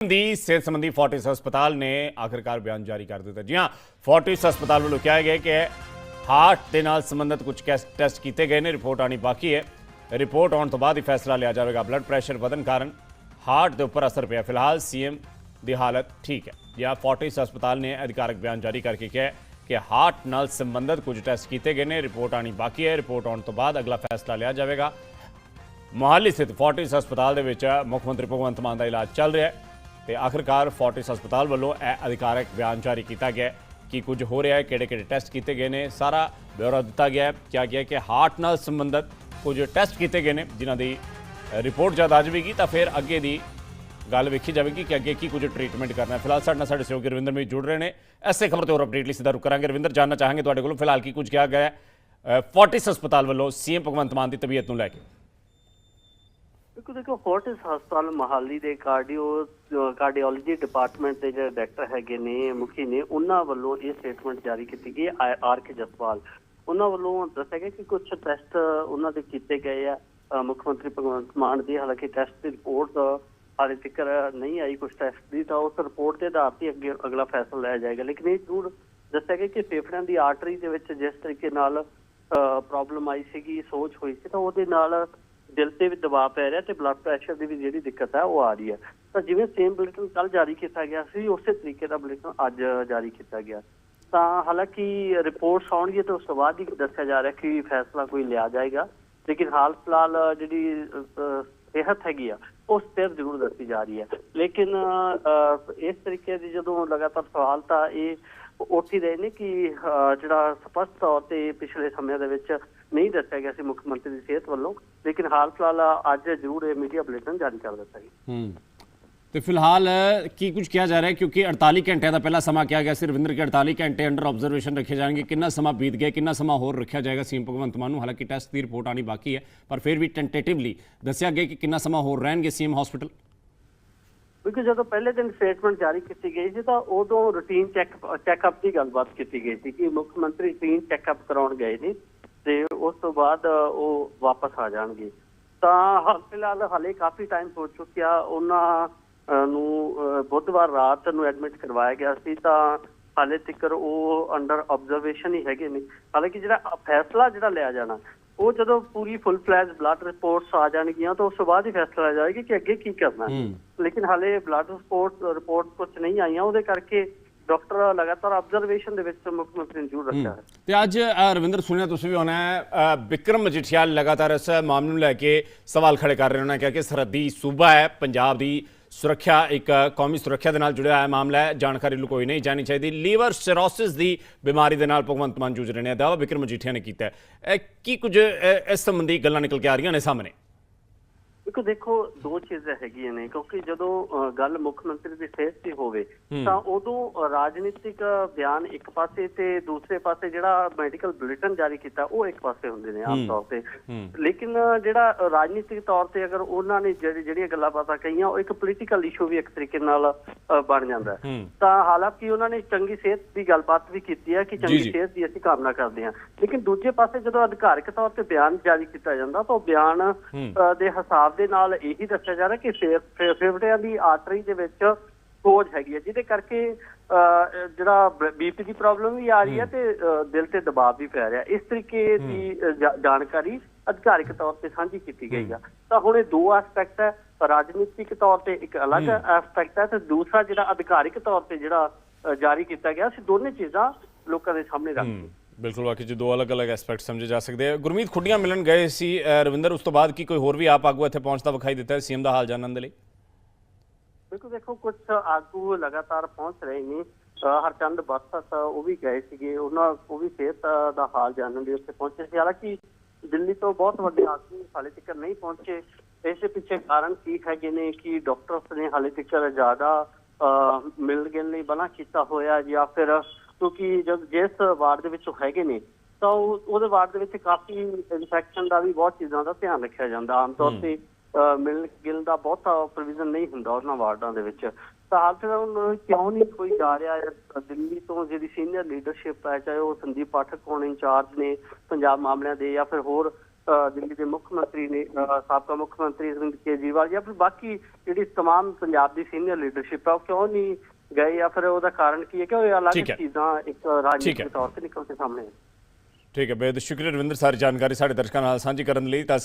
ਦੀ ਸਿਹਤ ਸੰਬੰਧੀ ਫੋਰਟਿਸ ਹਸਪਤਾਲ ਨੇ ਆਖਰਕਾਰ ਬਿਆਨ ਜਾਰੀ ਕਰ ਦਿੱਤਾ। ਜੀ ਹਾਂ, ਫੋਰਟਿਸ ਹਸਪਤਾਲ ਵੱਲੋਂ ਕਿਹਾ ਗਿਆ ਕਿ ਹਾਰਟ ਦੇ ਨਾਲ ਸੰਬੰਧਿਤ ਕੁਝ ਟੈਸਟ ਕੀਤੇ ਗਏ ਨੇ, ਰਿਪੋਰਟ ਆਣੀ ਬਾਕੀ ਹੈ। ਰਿਪੋਰਟ ਆਉਣ ਤੋਂ ਬਾਅਦ ਹੀ ਫੈਸਲਾ ਲਿਆ ਜਾਵੇਗਾ। ਬਲੱਡ ਪ੍ਰੈਸ਼ਰ ਵਧਣ ਕਾਰਨ ਹਾਰਟ ਦੇ ਉੱਪਰ ਅਸਰ ਪਿਆ। ਫਿਲਹਾਲ ਸੀਐਮ ਦੀ ਹਾਲਤ ਠੀਕ ਹੈ। ਜਾਂ ਫੋਰਟਿਸ ਹਸਪਤਾਲ ਨੇ ਅਧਿਕਾਰਕ ਬਿਆਨ ਜਾਰੀ ਕਰਕੇ ਕਿਹਾ ਕਿ ਹਾਰਟ ਨਾਲ ਸੰਬੰਧਿਤ ਕੁਝ ਟੈਸਟ ਕੀਤੇ ਗਏ ਨੇ, ਰਿਪੋਰਟ ਆਣੀ ਬਾਕੀ ਹੈ। ਰਿਪੋਰਟ ਆਉਣ ਤੋਂ ਬਾਅਦ ਅਗਲਾ ਫੈਸਲਾ ਲਿਆ ਜਾਵੇਗਾ। ਮੋਹਾਲੀ ਸਥਿਤ ਫੋਰਟਿਸ ਹਸਪਤਾਲ ਦੇ ਵਿੱਚ ਮੁੱਖ ਮੰਤਰੀ ਭਗਵੰਤ ਮਾਨ ਦਾ ਇਲਾਜ ਚੱਲ ਰਿਹਾ ਹੈ। ਤੇ ਆਖਰਕਾਰ ਫੋਰਟਿਸ ਹਸਪਤਾਲ ਵੱਲੋਂ ਇਹ ਅਧਿਕਾਰਕ ਬਿਆਨ ਜਾਰੀ ਕੀਤਾ ਗਿਆ ਕਿ ਕੁਝ ਹੋ ਰਿਹਾ ਹੈ ਕਿਹੜੇ ਕਿਹੜੇ ਟੈਸਟ ਕੀਤੇ ਗਏ ਨੇ, ਸਾਰਾ ਬਿਊਰੋ ਦਿੱਤਾ ਗਿਆ ਹੈ। ਕਿਹਾ ਗਿਆ ਕਿ ਹਾਰਟ ਨਾਲ ਸੰਬੰਧਿਤ ਕੁਝ ਟੈਸਟ ਕੀਤੇ ਗਏ ਨੇ, ਜਿਨ੍ਹਾਂ ਦੀ ਰਿਪੋਰਟ ਜਦ ਆ ਜਾਵੇਗੀ ਤਾਂ ਫਿਰ ਅੱਗੇ ਦੀ ਗੱਲ ਵੇਖੀ ਜਾਵੇਗੀ ਕਿ ਅੱਗੇ ਕੀ ਕੁਝ ਟ੍ਰੀਟਮੈਂਟ ਕਰਨਾ ਹੈ। ਫਿਲਹਾਲ ਸਾਡੇ ਨਾਲ ਸਾਡੇ ਸਹਿਯੋਗੀ ਰਵਿੰਦਰ ਵੀ ਜੁੜ ਰਹੇ ਨੇ। ਐਸੇ ਖਬਰ ਤੇ ਹੋਰ ਅਪਡੇਟ ਲਈ ਸਿੱਧਾ ਰੁਕ ਕਰਾਂਗੇ। ਰਵਿੰਦਰ ਜਾਨਣਾ ਚਾਹਾਂਗੇ ਤੁਹਾਡੇ ਕੋਲੋਂ। ਫਿਲਹਾਲ ਕੀ ਕੁਝ ਕਿਹਾ ਗਿਆ ਹੈ? ਫੋਰਟਿਸ ਹਸਪਤਾਲ ਵੱਲੋਂ ਸੀਐਮ ਭਗਵੰਤ ਮਾਨ ਦੀ ਤਬੀਅਤ ਨੂੰ ਲੈ ਕੇ। ਦੇਖੋ ਦੇਖੋ ਫੋਰਟਿਸ ਹਸਪਤਾਲ ਮਹਾਲੀ ਦੇ ਕਾਰਡੀਓ ਕਾਰਡੀਓਲੋਜੀ ਡਿਪਾਰਟਮੈਂਟ ਦੇ ਜਿਹੜੇ ਡਾਇਰੈਕਟਰ ਹੈਗੇ ਨੇ, ਮੁਖੀ ਨੇ, ਉਹਨਾਂ ਵੱਲੋਂ ਇਹ ਸਟੇਟਮੈਂਟ ਜਾਰੀ ਕੀਤੀ ਗਈ ਆਰ ਕੇ ਜਸਵਾਲ। ਉਹਨਾਂ ਵੱਲੋਂ ਦੱਸਿਆ ਗਿਆ ਕਿ ਕੁਝ ਟੈਸਟ ਉਹਨਾਂ ਦੇ ਕੀਤੇ ਗਏ ਆ। ਮੁੱਖ ਮੰਤਰੀ ਭਗਵੰਤ ਮਾਨ ਦੀ ਹਾਲਾਂਕਿ ਟੈਸਟ ਦੀ ਰਿਪੋਰਟ ਹਾਲੇ ਤੱਕ ਨਹੀਂ ਆਈ ਕੁਝ ਟੈਸਟ ਦੀ, ਤਾਂ ਉਸ ਰਿਪੋਰਟ ਦੇ ਆਧਾਰ ਤੇ ਅੱਗੇ ਅਗਲਾ ਫੈਸਲਾ ਲਿਆ ਜਾਏਗਾ। ਲੇਕਿਨ ਇਹ ਜ਼ਰੂਰ ਦੱਸਿਆ ਗਿਆ ਕਿ ਫੇਫੜਿਆਂ ਦੀ ਆਰਟਰੀ ਦੇ ਵਿੱਚ ਜਿਸ ਤਰੀਕੇ ਨਾਲ ਪ੍ਰੋਬਲਮ ਆਈ ਸੀਗੀ ਸੋਚ ਹੋਈ ਸੀ, ਤਾਂ ਉਹਦੇ ਨਾਲ ਦਿਲ ਤੇ ਵੀ ਦਬਾਅ ਪੈ ਰਿਹਾ ਤੇ ਬਲੱਡ ਪ੍ਰੈਸ਼ਰ ਦੀ ਵੀ ਜਿਹੜੀ ਦਿੱਕਤ ਹੈ ਉਹ ਆ ਰਹੀ ਹੈ ਤਾਂ ਜਿਵੇਂ ਸੇਮ ਬੁਲੇਟਿਨ ਕੱਲ ਜਾਰੀ ਕੀਤਾ ਗਿਆ ਸੀ ਉਸੇ ਤਰੀਕੇ ਦਾ ਬੁਲੇਟਿਨ ਅੱਜ ਜਾਰੀ ਕੀਤਾ ਗਿਆ। ਤਾਂ ਹਾਲਾਂਕਿ ਰਿਪੋਰਟਸ ਆਉਣਗੀਆਂ ਤਾਂ ਉਸ ਤੋਂ ਬਾਅਦ ਹੀ ਦੱਸਿਆ ਜਾ ਰਿਹਾ ਕਿ ਫੈਸਲਾ ਕੋਈ ਲਿਆ ਜਾਏਗਾ। ਲੇਕਿਨ ਹਾਲ ਫਿਲਹਾਲ ਜਿਹੜੀ ਸਿਹਤ ਹੈਗੀ ਆ ਉਹ ਸਥਿਰ ਜ਼ਰੂਰ ਦੱਸੀ ਜਾ ਰਹੀ ਹੈ ਲੇਕਿਨ ਅ, ਇਸ ਤਰੀਕੇ ਦੀ ਜਦੋਂ ਲਗਾਤਾਰ ਸਵਾਲ ਤਾਂ ਇਹ ਉੱਠੀ ਰਹੇ ਨੇ ਕਿ ਅ, ਜਿਹੜਾ ਸਪਸ਼ਟ ਤੌਰ ਤੇ ਪਿਛਲੇ ਸਮਿਆਂ ਦੇ ਵਿੱਚ ਨਹੀਂ ਦੱਸਿਆ ਗਿਆ ਸੀ ਮੁੱਖ ਮੰਤਰੀ ਦੀ ਸਿਹਤ ਵੱਲੋਂ ਲੇਕਿਨ ਹਾਲ ਫਿਲਹਾਲ ਅੱਜ ਜ਼ਰੂਰ ਇਹ ਮੀਡੀਆ ਬੁਲੇਟਿਨ ਜਾਰੀ ਕਰ ਦਿੱਤਾ ਗਿਆ। ਹੂੰ। ਤੇ ਫਿਲਹਾਲ ਕੀ ਕੁਝ ਕਿਹਾ ਜਾ ਰਿਹਾ ਹੈ? ਕਿਉਂਕਿ 48 ਘੰਟਿਆਂ ਦਾ ਪਹਿਲਾ ਸਮਾਂ ਕਿਹਾ ਗਿਆ ਸੀ। ਰਵਿੰਦਰ ਕੇ 48 ਘੰਟੇ ਅੰਡਰ ਆਬਜ਼ਰਵੇਸ਼ਨ ਰੱਖੇ ਜਾਣਗੇ। ਕਿੰਨਾ ਸਮਾਂ ਬੀਤ ਗਿਆ ਕਿੰਨਾ ਸਮਾਂ ਹੋਰ ਰੱਖਿਆ ਜਾਏਗਾ? ਸੀਐਮ ਭਗਵੰਤ ਮਾਨ ਨੂੰ ਹਾਲਾਂਕਿ ਟੈਸਟ ਦੀ ਰਿਪੋਰਟ ਆਣੀ ਬਾਕੀ ਹੈ ਪਰ ਫਿਰ ਵੀ ਟੈਂਟੇਟਿਵਲੀ ਦੱਸਿਆ ਗਿਆ ਕਿ ਕਿੰਨਾ ਸਮਾਂ ਹੋਰ ਰਹਿਣਗੇ ਸੀਐਮ ਹਸਪੀਟਲ ਕਿਉਂਕਿ ਜਦੋਂ ਪਹਿਲੇ ਦਿਨ ਸਟੇਟਮੈਂਟ ਜਾਰੀ ਕੀਤੀ ਗਈ ਸੀ ਤਾਂ ਉਦੋਂ ਰੂਟੀਨ ਚੈੱਕ ਚੈੱਕਅਪ ਦੀ ਗੱਲਬਾਤ ਕੀਤੀ ਗਈ ਸੀ ਕਿ ਮੁੱਖ ਮੰਤਰੀ ਰੂਟੀਨ ਚੈੱਕਅਪ ਕਰਾਉਣ ਗਏ ਨੇ। ਤੇ ਉਸ ਤੋਂ ਬਾਅਦ ਉਹ ਵਾਪਸ ਆ ਜਾਣਗੇ। ਤਾਂ ਹਾਲ ਫਿਲਹਾਲ ਹਾਲੇ ਕਾਫੀ ਟਾਈਮ ਹੋ ਚੁੱਕਿਆ। ਉਹਨਾਂ ਨੂੰ ਬੁੱਧਵਾਰ ਰਾਤ ਨੂੰ ਐਡਮਿਟ ਕਰਵਾਇਆ ਗਿਆ ਸੀ। ਤਾਂ ਹਾਲੇ ਤੱਕ ਉਹ ਅੰਡਰ ਆਬਜ਼ਰਵੇਸ਼ਨ ਹੀ ਹੈਗੇ ਨੇ। ਹਾਲਾਂਕਿ ਜਿਹੜਾ ਫੈਸਲਾ ਜਿਹੜਾ ਲਿਆ ਜਾਣਾ ਉਹ ਜਦੋਂ ਪੂਰੀ ਫੁੱਲ ਫਲੈਜ ਬਲੱਡ ਰਿਪੋਰਟਸ ਆ ਜਾਣਗੀਆਂ ਤਾਂ ਉਸ ਤੋਂ ਬਾਅਦ ਹੀ ਫੈਸਲਾ ਲਿਆ ਜਾਏਗਾ ਕਿ ਅੱਗੇ ਕੀ ਕਰਨਾ। ਲੇਕਿਨ ਹਾਲੇ ਬਲੱਡ ਰਿਪੋਰਟ ਰਿਪੋਰਟ ਕੁਝ ਨਹੀਂ ਆਈਆਂ। ਉਹਦੇ ਕਰਕੇ ਡਾਕਟਰ ਲਗਾਤਾਰ ਆਬਜ਼ਰਵੇਸ਼ਨ ਦੇ ਵਿੱਚ ਮੁੱਖ ਮੰਤਰੀ ਨੂੰ ਜ਼ਰੂਰ ਰੱਖਿਆ ਹੈ। ਤੇ ਅੱਜ ਰਵਿੰਦਰ ਸੁਣਿਆ ਤੁਸੀਂ ਵੀ ਹੋਣਾ ਹੈ ਵਿਕਰਮ ਮਜੀਠੀਆ ਲਗਾਤਾਰ ਇਸ ਮਾਮਲੇ ਨੂੰ ਲੈ ਕੇ ਸਵਾਲ ਖੜੇ ਕਰ ਰਹੇ ਉਹਨਾਂ ਕਿ ਸਰਹੱਦੀ ਸੂਬਾ ਹੈ ਪੰਜਾਬ ਦੀ ਸੁਰੱਖਿਆ ਇੱਕ ਕੌਮੀ ਸੁਰੱਖਿਆ ਦੇ ਨਾਲ ਜੁੜਿਆ ਹੋਇਆ ਮਾਮਲਾ ਹੈ। ਜਾਣਕਾਰੀ ਲੁਕੋਈ ਨਹੀਂ ਜਾਣੀ ਚਾਹੀਦੀ। ਲੀਵਰ ਸਿਰੋਸਿਸ ਦੀ ਬਿਮਾਰੀ ਦੇ ਨਾਲ ਭਗਵੰਤ ਮਾਨ ਜੂਝ ਰਹੇ ਨੇ। ਦਾਵਾ ਵਿਕਰਮ ਮਜੀਠੀਆ ਨੇ ਕੀਤਾ ਹੈ। ਇਹ ਕੀ ਕੁਝ ਇਸ ਸੰਬੰਧੀ ਗੱਲਾਂ ਨਿਕਲ ਕੇ ਆ ਰਹੀਆਂ ਨੇ ਸਾਹਮਣੇ? ਦੇਖੋ ਦੇਖੋ ਦੋ ਚੀਜ਼ਾਂ ਹੈਗੀਆਂ ਨੇ ਕਿਉਂਕਿ ਜਦੋਂ ਗੱਲ ਮੁੱਖ ਮੰਤਰੀ ਦੀ ਸਿਹਤ ਦੀ ਹੋਵੇ ਤਾਂ ਉਦੋਂ ਰਾਜਨੀਤਿਕ ਬਿਆਨ ਇੱਕ ਪਾਸੇ ਤੇ ਦੂਸਰੇ ਪਾਸੇ ਜਿਹੜਾ ਮੈਡੀਕਲ ਬੁਲੇਟਿਨ ਜਾਰੀ ਕੀਤਾ ਉਹ ਇੱਕ ਪਾਸੇ ਹੁੰਦੇ ਨੇ ਆਮ ਤੌਰ ਤੇ। ਲੇਕਿਨ ਜਿਹੜਾ ਰਾਜਨੀਤਿਕ ਤੌਰ ਤੇ ਅਗਰ ਉਹਨਾਂ ਨੇ ਜਿਹੜੀ ਜਿਹੜੀਆਂ ਗੱਲਾਂ ਬਾਤਾਂ ਕਹੀਆਂ ਉਹ ਇੱਕ ਪੋਲੀਟੀਕਲ ਇਸ਼ੂ ਵੀ ਇੱਕ ਤਰੀਕੇ ਨਾਲ ਬਣ ਜਾਂਦਾ ਤਾਂ ਹਾਲਾਂਕਿ ਉਹਨਾਂ ਨੇ ਚੰਗੀ ਸਿਹਤ ਦੀ ਗੱਲਬਾਤ ਵੀ ਕੀਤੀ ਹੈ ਕਿ ਚੰਗੀ। ਸਿਹਤ ਦੀ ਅਸੀਂ ਕਾਮਨਾ ਕਰਦੇ ਹਾਂ। ਲੇਕਿਨ ਦੂਜੇ ਪਾਸੇ ਜਦੋਂ ਅਧਿਕਾਰਕ ਤੌਰ ਤੇ ਬਿਆਨ ਜਾਰੀ ਕੀਤਾ ਜਾਂਦਾ ਤਾਂ ਉਹ ਬਿਆਨ ਦੇ ਹਿਸਾਬ ਦੇ ਨਾਲ ਇਹੀ ਦੱਸਿਆ ਜਾ ਰਿਹਾ ਕਿ ਫੇਫੜਿਆਂ ਦੀ ਆਰਟਰੀ ਦੇ ਵਿੱਚ ਸੋਜ ਹੈਗੀ ਹੈ ਜਿਹਦੇ ਕਰਕੇ ਜਿਹੜਾ ਬੀਪੀ ਦੀ ਪ੍ਰੋਬਲਮ ਵੀ ਆ ਰਹੀ ਹੈ ਤੇ ਦਿਲ ਤੇ ਦਬਾਅ ਵੀ ਪੈ ਰਿਹਾ। ਇਸ ਤਰੀਕੇ ਦੀ ਜਾਣਕਾਰੀ ਅਧਿਕਾਰਿਕ ਤੌਰ ਤੇ ਸਾਂਝੀ ਕੀਤੀ ਗਈ ਆ। ਤਾਂ ਹੁਣ ਇਹ ਦੋ ਐਸਪੈਕਟ ਹੈ ਰਾਜਨੀਤਿਕ ਤੌਰ ਤੇ ਇੱਕ ਅਲੱਗ ਐਸਪੈਕਟ ਹੈ ਤੇ ਦੂਸਰਾ ਜਿਹੜਾ ਅਧਿਕਾਰਿਕ ਤੌਰ ਤੇ ਜਿਹੜਾ ਜਾਰੀ ਕੀਤਾ ਗਿਆ ਸੀ ਦੋਨੇ ਚੀਜ਼ਾਂ ਲੋਕਾਂ ਦੇ ਸਾਹਮਣੇ ਰੱਖ ਹੂੰ, ਬਿਲਕੁਲ ਵਾਕਈ ਜੀ ਦੋ ਅਲੱਗ-ਅਲੱਗ ਐਸਪੈਕਟ ਸਮਝੇ ਜਾ ਸਕਦੇ ਆ। ਗੁਰਮੀਤ ਖੁੱਡੀਆਂ ਮਿਲਣ ਗਏ ਸੀ ਰਵਿੰਦਰ ਉਸ ਤੋਂ ਬਾਅਦ ਕੀ ਕੋਈ ਹੋਰ ਵੀ ਆਪ ਆਗੂ ਇੱਥੇ ਪਹੁੰਚਦਾ ਵਿਖਾਈ ਦਿੱਤਾ ਹੈ ਸੀਐਮ ਦਾ ਹਾਲ ਜਾਣਨ ਦੇ ਲਈ? ਬਿਲਕੁਲ ਦੇਖੋ ਕੁਝ ਆਗੂ ਲਗਾਤਾਰ ਪਹੁੰਚ ਰਹੇ ਨੇ। ਹਰਚੰਦ ਬਸਤ ਉਹ ਵੀ ਗਏ ਸੀਗੇ। ਉਹਨਾਂ ਉਹ ਵੀ ਸਿਹਤ ਦਾ ਹਾਲ ਜਾਣਨ ਲਈ ਉੱਥੇ ਪਹੁੰਚੇ ਸੀ। ਹਾਲਾਂਕਿ ਦਿੱਲੀ ਤੋਂ ਬਹੁਤ ਵੱਡੇ ਆਗੂ ਹਾਲੇ ਤੱਕ ਨਹੀਂ ਪਹੁੰਚੇ। ਇਸ ਦੇ ਪਿੱਛੇ ਕਾਰਨ ਕੀ ਹੈਗੇ ਨੇ ਕਿ ਡਾਕਟਰਸ ਨੇ ਹਾਲੇ ਤੱਕ ਜ਼ਿਆਦਾ ਅਹ, ਮਿਲ ਗਿਲ ਲਈ ਬਣਾ ਕੀਤਾ ਹੋਇਆ ਜਾਂ ਫਿਰ ਕਿਉਂਕਿ ਜਦ ਜਿਸ ਵਾਰਡ ਦੇ ਵਿੱਚ ਉਹ ਹੈਗੇ ਨੇ ਤਾਂ ਉਹ ਉਹਦੇ ਵਾਰਡ ਦੇ ਵਿੱਚ ਕਾਫੀ ਇਨਫੈਕਸ਼ਨ ਦਾ ਵੀ ਬਹੁਤ ਚੀਜ਼ਾਂ ਦਾ ਧਿਆਨ ਰੱਖਿਆ ਜਾਂਦਾ ਆਮ ਤੌਰ ਤੇ ਅਹ ਮਿਲ ਗਿਲ ਦਾ ਬਹੁਤਾ ਪ੍ਰੋਵੀਜ਼ਨ ਨਹੀਂ ਹੁੰਦਾ ਉਹਨਾਂ ਵਾਰਡਾਂ ਦੇ ਵਿੱਚ ਤਾਂ ਹਾਲ ਫਿਲਹਾਲ ਹੁਣ ਕਿਉਂ ਨਹੀਂ ਕੋਈ ਜਾ ਰਿਹਾ ਹੈ ਦਿੱਲੀ ਤੋਂ ਜਿਹੜੀ ਸੀਨੀਅਰ ਲੀਡਰਸ਼ਿਪ ਹੈ ਚਾਹੇ ਉਹ ਸੰਦੀਪ ਪਾਠਕ ਹੋਣ ਇੰਚਾਰਜ ਨੇ ਪੰਜਾਬ ਮਾਮਲਿਆਂ ਦੇ ਜਾਂ ਫਿਰ ਹੋਰ ਅਹ, ਦਿੱਲੀ ਦੇ ਮੁੱਖ ਮੰਤਰੀ ਨੇ ਅਹ, ਸਾਬਕਾ ਮੁੱਖ ਮੰਤਰੀ ਅਰਵਿੰਦ ਕੇਜਰੀਵਾਲ ਜਾਂ ਫਿਰ ਬਾਕੀ ਜਿਹੜੀ तमाम ਪੰਜਾਬ ਦੀ ਸੀਨੀਅਰ ਲੀਡਰਸ਼ਿਪ ਹੈ ਉਹ ਕਿਉਂ ਨਹੀਂ ਗਏ ਜਾਂ ਫਿਰ ਉਹਦਾ ਕਾਰਨ ਕੀ ਹੈ ਕਿ ਉਹ ਅਲੱਗ। ਚੀਜ਼ਾਂ ਇੱਕ। ਰਾਜਨੀਤਿਕ ਤੌਰ ਤੇ ਨਿਕਲ ਕੇ ਸਾਹਮਣੇ ਠੀਕ ਹੈ ਬੇਦ ਸ਼ੁਕਰੀਆ ਰਵਿੰਦਰ ਸਾਰੀ ਜਾਣਕਾਰੀ ਸਾਡੇ ਦਰਸ਼ਕਾਂ ਨਾਲ ਸਾਂਝੀ ਕਰਨ ਲਈ ਤਾਂ